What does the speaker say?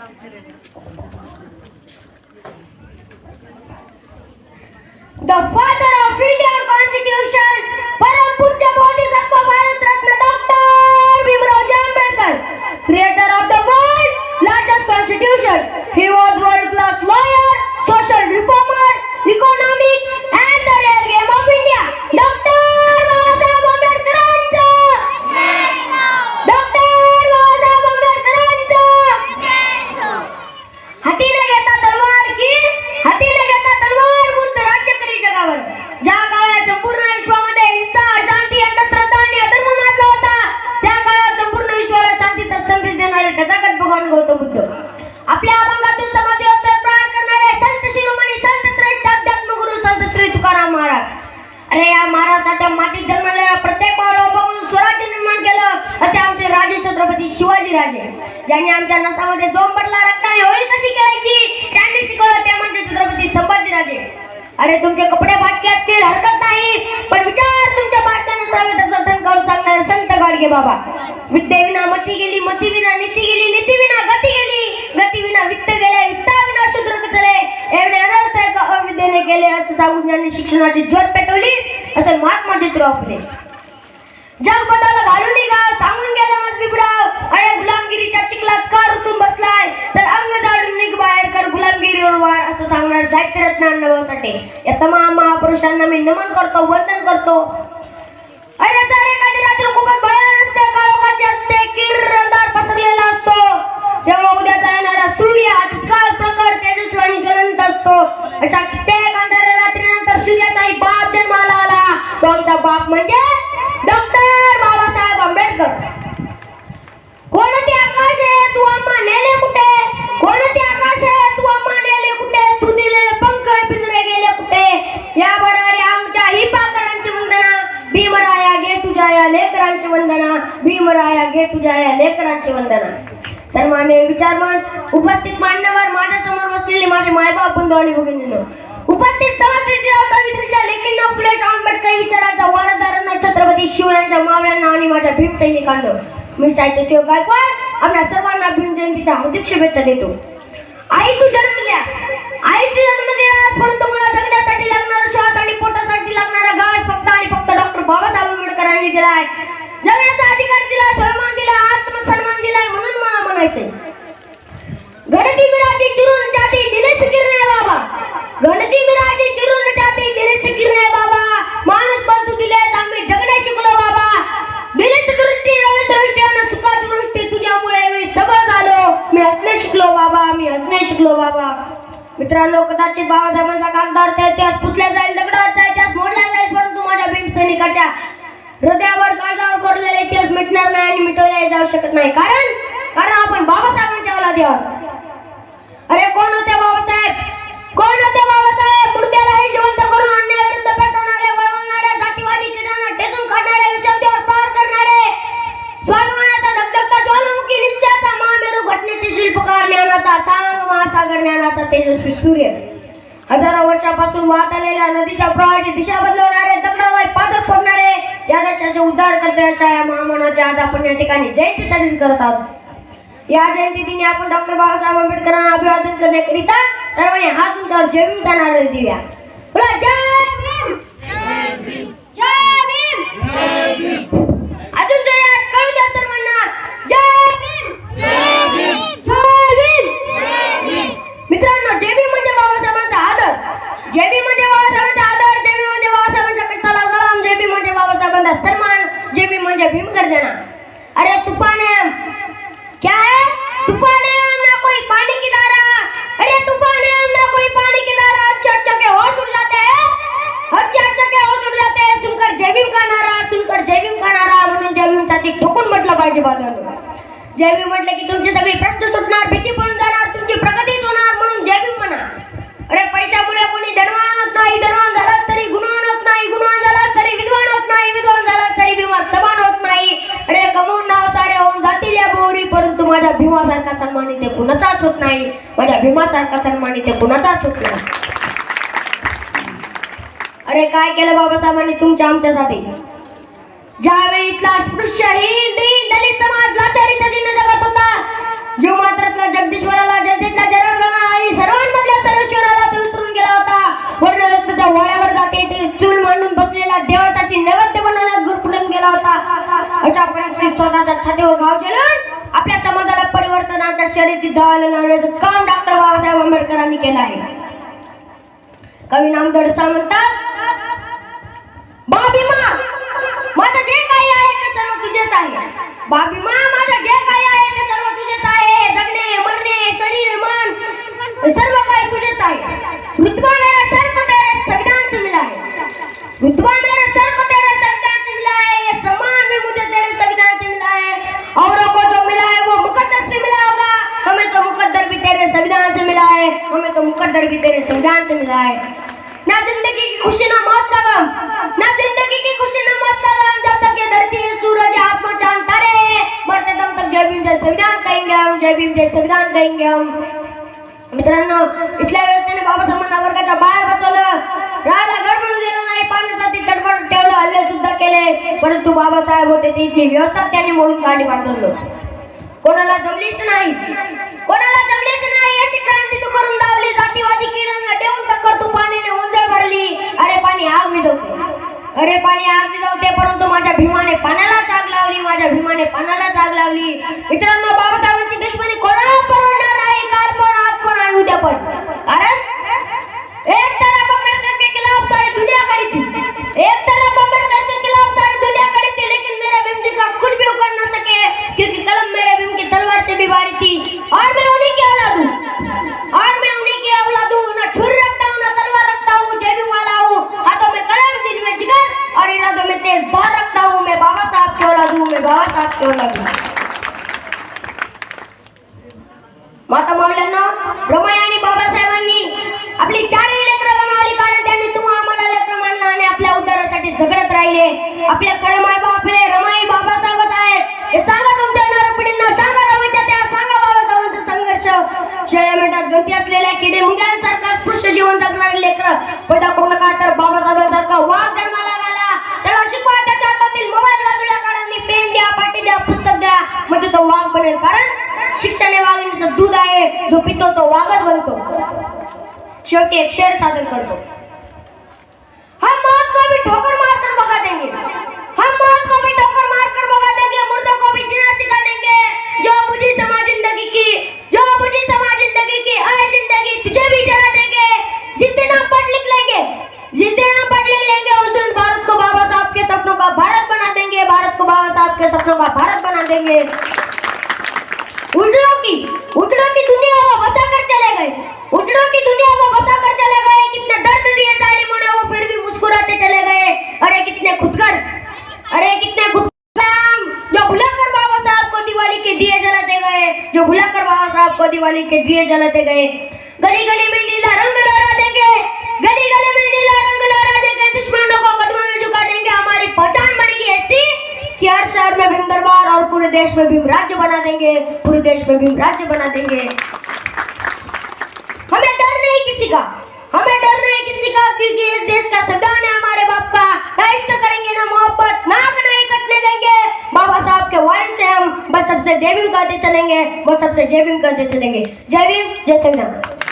The father of Indian Constitution, Param Puja Bodhisattva Bharat Ratna Dr. Bhimrao Ambedkar, creator of the world's largest constitution. He was अरे या महाराष्ट्राच्या मातीत जन्मलेल्या प्रत्येक बाळाला बघून स्वराज्य निर्माण केलं. असे आमचे राजे छत्रपती शिवाजी राजे. ज्यांनी आमच्या नसामध्ये जोम पडला रक्ता होळी कशी खेळायची त्यांनी शिकवलं ते म्हणजे छत्रपती संभाजी राजे. अरे तुमचे कपडे बाटके असतील हरकत नाही पण विचार तुमच्या बाटक्या नसावे त्याचं ठणकावून सांगणारे संत गाडगे बाबा. विद्येविना मती गेली मती विना नीती गेली नीती विना गती गेली. गती विना वित्त गेले वित्ता विना शूद्र कचले एवढे अनर्थ एका केले असं सांगून ज्यांनी शिक्षणाची ज्योत पेटवली असं महात्मा ज्योतिराव फुले जग बदल घालून निघा सांगून गेला मग बिबडाव अरे गुलामगिरीच्या चिखलात का रुतून बसलाय? तर अंग जाडून निघ बाहेर कर गुलामगिरीवर वार असं सांगणार साहित्यरत्न रत्न अण्णाभाऊसाठी या तमाम महापुरुषांना मी नमन करतो वंदन करतो. घे तुझ्या या लेकरांची वंदना. सर्वांनी विचार विचारमंच उपस्थित मान्यवर माझ्यासमोर बसलेले माझे मायबाप बंधू आणि भगिनींनो. उपस्थित सभासदेराव सावित्रीच्या लेखींना फुले आंबेडकर विचारांच्या वारसदारांना छत्रपती शिवरायांच्या मावळ्यांना आणि माझ्या भीम सैनिकांना. मी साहित्य शिव गायकवाड आपल्या सर्वांना भीम जयंतीच्या हार्दिक शुभेच्छा देतो. आई तू जन्म द्या. आई तू जन्म दिला परंतु मला जगण्यासाठी लागणारा श्वास आणि पोटासाठी लागणारा घास फक्त आणि फक्त डॉक्टर बाबासाहेब आंबेडकरांनी दिला आहे जगण्याचा अधिकार दिला सन्मान दिला आत्मसन्मान दिलाय म्हणून मला म्हणायचंय. गणती मिराजी चिरून जाती दिले सिकिरणे बाबा. गणती मिराजी चिरून जाती दिले सिकिरणे बाबा. माणूस बंधू दिले आम्ही जगणे शिकलो बाबा. दिलीच दृष्टी रवी दृष्टी आणि सुखाची दृष्टी तुझ्यामुळे मी सबळ झालो. मी हसणे शिकलो बाबा मी हसणे शिकलो बाबा. मित्रांनो कदाचित बाबासाहेबांचा कागदार त्या त्यात पुतल्या जाईल दगडावर जाईल त्यात मोडल्या जाईल परंतु माझ्या भीम सैनिकाच्या हृदयावर काळजावर कोरलेले इतिहास मिटणार नाही आणि मिटवले जाऊ शकत नाही. कारण कारण आपण बाबासाहेबांच्या औलादी आहोत. अरे कोण होते बाबासाहेब? कोण होते बाबासाहेब? मुर्द्यालाही जिवंत करून अन्यायविरुद्ध पेटवणारे वळवणारे जातीवादी किडांना ठेचून काढणारे विचारतेवर पार करणारे स्वाभिमानाचा धगधगता ज्वालामुखी निश्चयाचा महामेरू घटनेचे शिल्पकार ज्ञानाचा तांग महासागर ज्ञानाचा तेजस्वी सूर्य. हजारो वर्षापासून वाहत आलेल्या नदीच्या प्रवाहाची दिशा बदलवणारे या देशाचे उद्धार करते अशा या महामानाचे आज आपण या ठिकाणी जयंती साजरी करत आहोत या जयंती दिनी आपण डॉक्टर बाबासाहेब आंबेडकरांना अभिवादन करण्याकरिता सर्वांनी हात उंचावर जय भीम जाणार देऊया जय भीम कर देना। अरे तूफ़ान है क्या है? तूफ़ान है हम ना कोई पानी की धारा। अरे तूफ़ान है हम ना कोई पानी की धारा। अच्छा अच्छा के होश उड़ जाते हैं। अच्छा अच्छा के होश उड़ जाते हैं। सुनकर जय भीम का नारा, सुनकर जय भीम का नारा। म्हणून जय भीम साठी ठोकून म्हटलं पाहिजे बाजूला जय भीम म्हटलं की तुमचे सगळे प्रश्न कुणाचाच होत नाही. माझ्या भीमासारखा सन्मान इथे कुणाचाच होत नाही. अरे काय केलं बाबासाहेबांनी तुमच्या आमच्यासाठी? ज्यावेळी इथला स्पृश्य शर्यतीत धावायला लावण्याचं काम डॉक्टर बाबासाहेब आंबेडकरांनी केलं आहे. कवी नामदेव साहेब म्हणतात बाबी मा माझं जे काही आहे ते सर्व तुझेच आहे. बाबी मा माझं जे काही आहे ते सर्व तुझेच आहे. जगणे मरणे शरीर मन सर्व काही तुझेच आहे रुतबा मेरा सर को तेरे संविधान से मिला है रुतबा मेरा सर को तेरे संविधान से मिला है ये सम्मान भी मुझे तेरे संविधान से मिला है औरों को जो मिला है वो मुकद्दर से मिला होगा हमें तो मुकद्दर भी तेरे संविधान से मिला है हमें तो मुकद्दर भी तेरे संविधान से मिला है ना जिंदगी की खुशी ना मौत का गम। ना जिंदगी की खुशी ना मौत का गम। जब तक ये धरती है सूरज आत्मा चांद तारे मरते दम तक जय भीम जय संविधान कहेंगे हम जय भीम जय संविधान कहेंगे हम। मित्रांनो इथल्या व्यवस्थेने बाबासाहेबांना वर्गाच्या बाहेर बसवलं. राहायला घर मिळू दिलं नाही पाण्यासाठी तडफड ठेवलं हल्ले सुद्धा केले. परंतु बाबासाहेब होते ती व्यवस्था त्यांनी मोडून काढली बांधवलं कोणाला जमलीच नाही. कोणाला जमलीच नाही. अशी क्रांती तू करून दावली जातीवादी किडांना देऊन टक्कर तू पाण्याने उंजळ भरली. अरे पाणी आग विझवते. अरे पाणी आग विझवते परंतु माझ्या भीमाने पाण्याला जाग लावली माझ्या भीमाने पाण्याला जाग लावली. मित्रांनो बाबासाहेबांची दुश्मनी कोणाला परवडणार नाही काल पण आज पण आणि उद्या पण. कारण मैं माता मावल्यांना रमाई आणि बाबासाहेबांनी आपली चारही लेकरं गमावली कारण त्यांनी तुम्हा आम्हाला लेकरं मानलं आणि आपल्या उद्धारासाठी झगडत राहिले. आपल्या कडमाई बापले रमाई बाबासाहेब आहेत. हे सांगा तुमच्या येणाऱ्या पिढींना सांगा रमाईच्या त्या सांगा बाबासाहेबांचा संघर्ष. शेळ्या मिठात गती असलेल्या किडे मुंग्यांसारखा स्पृश्य जीवन जगणारे लेकरं पैदा करू नका तर बाबासाहेबांसारखा वाघ म्हणजे तो वाघ बनेल. कारण शिक्षण हे वाघिणीचं दूध आहे. जो पितो तो वाघच बनतो. शेवटी एक शेर सादर करतो. हम मौत को भी ठोकर मारकर बघा देंगे उजड़ों की उजड़ों की दुनिया को बसा कर चले गए। उजड़ों की दुनिया को बसा कर चले गए। कितने दर्द दिए जालिमों ने वो फिर भी मुस्कुराते चले गए। अरे कितने खुदकर अरे कितने खुदकर जो भुलाकर बाबा साहब को दिवाली के दिए जलाते गए, जो भुलाकर बाबा साहब को दिवाली के दिए जलाते गए। गली गली में नीला रंग लहरा देंगे गली गली में नीला रंग हर शहर में भीम दरबार और पूरे देश में भीम राज्य बना देंगे, पूरे देश में भीम राज्य बना देंगे। हमें डर नहीं किसी का, हमें डर नहीं किसी का, क्योंकि इस देश का संविधान है हमारे बाप का। ना इश्क करेंगे ना मोहब्बत, नाक नहीं कटने देंगे। बाबा साहब के वारिस से हम बस सबसे जय भीम कहते चलेंगे, बस सबसे जय भीम कहते चलेंगे। जय भीम, जय संविधान।